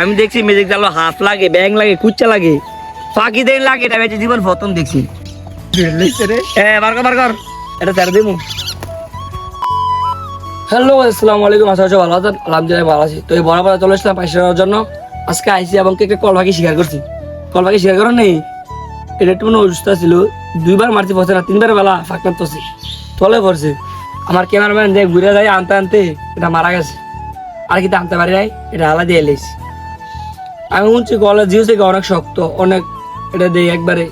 আমি দেখছি মেজিক জালো হাফ লাগে, ব্যাং লাগে, কুচ্চা লাগে। ফাঁকি দেন লাগে, এটা বেঁচে জীবন প্রথম দেখছি। এটা তার দিমু। হ্যালো আসসালামু আলাইকুম, আশা করছি ভালো আছেন। আলহামদুলিল্লাহ ভালো আছি। তো এই বড় বড় চলে এসলাম পাইসা নেওয়ার জন্য। আজকে আইসি এবং কে কল ভাগে স্বীকার করছি। কল ভাগে স্বীকার করেন নেই। এটা একটু মনে অসুস্থ ছিল। দুইবার মারতে পড়ছে না তিনবার বেলা ফাঁক মারতেছে। তলে পড়ছে। আমার ক্যামেরাম্যান যে ঘুরে যায়, আনতে আনতে এটা মারা গেছে। আর কি আনতে পারি নাই, এটা আলাদা দিয়ে এলেছি আমি শুনছি গলা, জিও থেকে অনেক শক্ত, অনেক এটা দিয়ে একবারে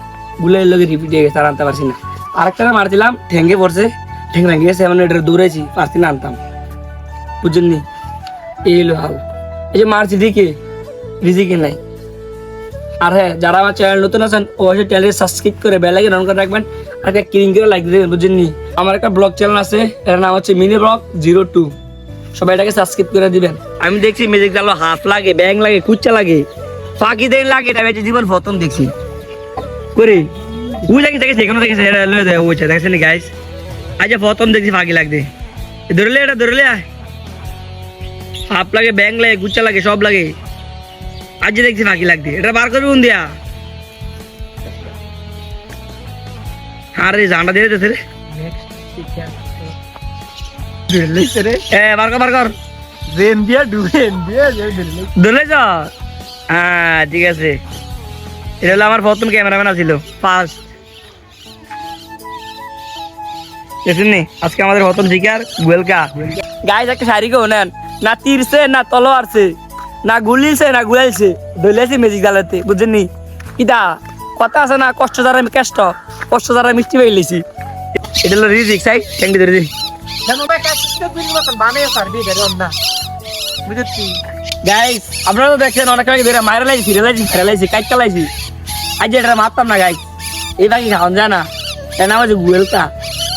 গুলে লোকে রিপিট হয়ে গেছে, আর আনতে পারছি না। আরেকটা মারছিলাম, ঠেঙ্গে পড়ছে ঠেং ভেঙে গেছে এমন এটা দৌড়েছি পারছি না আনতাম। বুঝলেননি এই হলো হাল। এই যে মারছি দিকে রিজিকে নাই। আর হ্যাঁ যারা আমার চ্যানেল নতুন আছেন, অবশ্যই চ্যানেল সাবস্ক্রাইব করে বেল আইকন অন করে রাখবেন, আর একটা ক্লিন করে লাইক দিয়ে দেবেন, বুঝেননি? আমার একটা ব্লগ চ্যানেল আছে এটার নাম হচ্ছে মিনি ব্লগ জিরো টু। সবাই এটাকে সাবস্ক্রাইব করে দিবেন। আমি দেখছি মেজিক জালো হাফ লাগে ব্যাং লাগে কুচ্চা লাগে। ফাঁকি দেন লাগে এটা বেঁচে জীবন প্রথম দেখছি। করে। ওই লাগে দেখেছি এখানে দেখেছি এটা লয়ে দেয় ওইটা দেখছেন গাইস আচ্ছা প্রথম দেখছি ফাঁকি লাগবে ধরলে এটা ধরলে আয়। হাফ লাগে ব্যাং লাগে কুচ্চা লাগে সব লাগে। আজ দেখছি ফাঁকি লাগতে এটা বার করবি কোন দিয়া? আরে জানটা দিয়ে দিতেছে রে। এ বার কর বার কর ধরলে যা হ্যাঁ ঠিক আছে। এটা হলো আমার প্রথম ক্যামেরাম্যান আছিল ফার্স্ট। আজকে আমাদের প্রথম শিকার গুয়েলকা। গাইজ একটা শাড়ি কেউ নেন। না তীরছে না তলোয়ারছে না গুলিছে না গুলাইছে। দইলেছে মেজিক জ্বালাতে বুঝছেন নি? কিটা কথা আছে না কষ্ট দ্বারা আমি কেষ্ট। কষ্ট দ্বারা মিষ্টি পাইলেছি। এটা হলো রিজিক। সাই ট্যাঙ্কি ধরে দিই গাইস আপনারা তো দেখছেন অনেক আগে ধরে মারা লাইছি রেলাইছি ফেরালাইছি কাইট চালাইছি আজ এটা মারতাম না গাইস এই বাকি খাওয়ান যায় না। এর নাম হচ্ছে গুয়েলকা।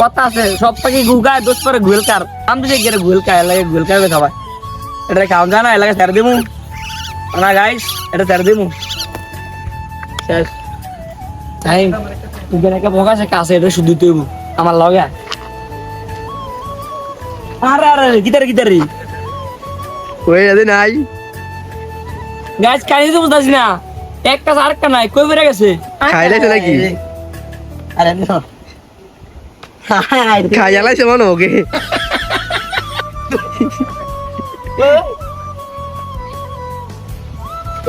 কথা আছে সব পাখি গুগায় দোষ করে গুয়েলকার। আমি তো গেলে গুয়েলকা? এলাকায় গুয়েলকা খাওয়াই এটা খাওয়ান যায় না এলাকায় ছেড়ে দিমু। না গাইস এটা ছেড়ে দিমু। শেষ। তাই তুই একটা বকা আছে কাছে এটা শুধু তুই আমার লগে। আরে আরে গিটারে গিটারে। ওই আদে নাই গাছ কানি তো বুঝতেছি না। একটা আরেকটা নাই কই বেড়ে গেছে? খাইলাইছে নাকি? আরে না খাই জ্বালাইছে মনে ওকে।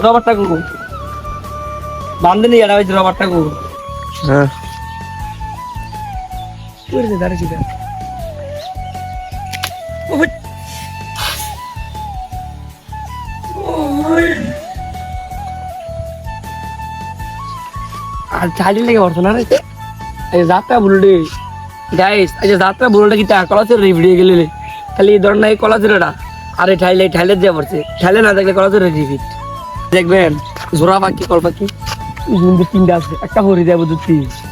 রবারটা করব বান্ধে নিয়ে এটা হয়েছে রবারটা করব হ্যাঁ। আর লেগে না রে। এই যাত্রা বুলডি গাইস এই যাত্রা বুলডি কি তা কলাচের রিভিডিও গেলে খালি ধরনের এই কলাচের এটা। আর ঠাইলে ঠাইলে দিয়ে পড়ছে। ঠাইলে না দেখলে কলাচের দেখবেন, জোড়া পাখি, কল পাখি। তিনটা আছে, একটা হরি দেবো দুটি এই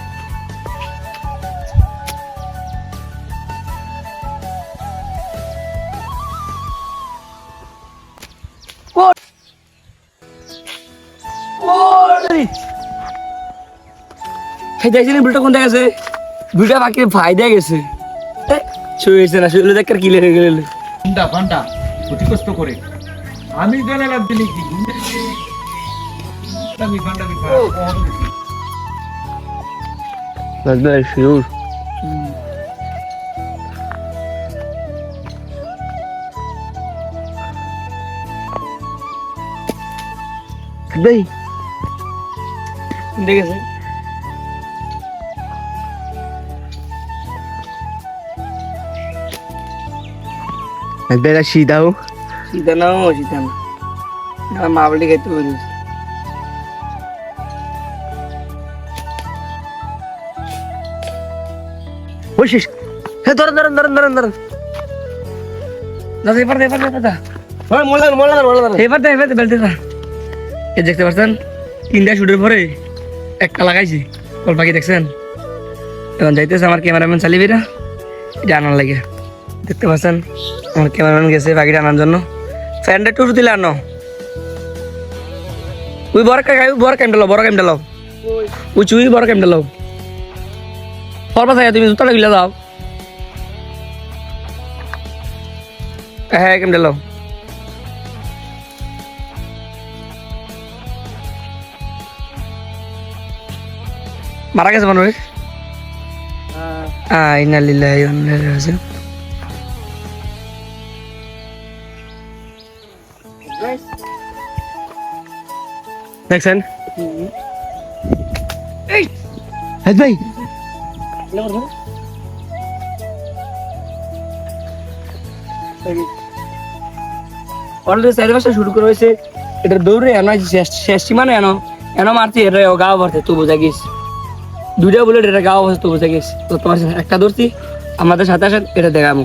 কোন গেছে ভিডিওটা বাকি ভাই দিয়ে গেছে। শুয়েছে না শুয়ে দেখ কিলে হয়ে গেলে। ঘণ্টা ঘণ্টা ক্ষতিগ্রস্ত করে। আমি জানালাম দিলি কি আমি ঘণ্টা দেই। দেখেছে লাগবে এটা সিদাও সীতা না ও সীতা না। আমার মা বলে খেতে বলিস বসিস হে ধরেন ধরেন ধরেন ধরেন ধরেন। দাদা এবার এবার দাদা। ওই মোল্লা মোল্লা মোল্লা এবার দে এবার দে বেলতে দা। এ দেখতে পাচ্ছেন, তিনটা শুটের পরে একটা লাগাইছি। কল পাখি দেখছেন? এখন যাইতেছে আমার ক্যামেরাম্যান চালিবিরা এটা আনার লাগে। দেখতে পাচ্ছেন, আমার ক্যামেরাম্যান গেছে পাখিটা আনার জন্য। ফ্যানটা টুটু দিলে আনো। ওই বড় কাকা ওই বড় ক্যামটা বড় ক্যামটা লাও। ওই চুই বড় ক্যামটা লাও। থাকে তুমি জুতাটা গিলা দাও। হ্যাঁ কেমন দিলাম মারা গেছে মানুষ? আইনা লিল্লাহি দেখছেন? হ্যাঁ ভাই। অলরেডি চারি মাসে শুরু করে হয়েছে। এটা দৌড়ে এনো শেষ সীমানে এনো। এনো মারছি এটা গাও ভরতে তো বোঝা গেছ দুইটা বুলেট এটা গাও অবস্থা বসে গেছে। তো তোমার একটা ধরছি, আমাদের সাথে আসেন, এটা দেখাবো।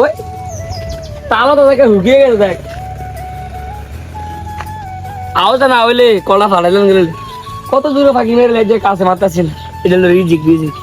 ওই, তালা তো দেখে হুকিয়ে গেছে, দেখ। আওয়াজ না হইলে কলা ফাড়াইলেন গেলে কত দূরে ফাঁকি মেরে যে কাছে মারতাছিল এটা রিজিক রিজিক।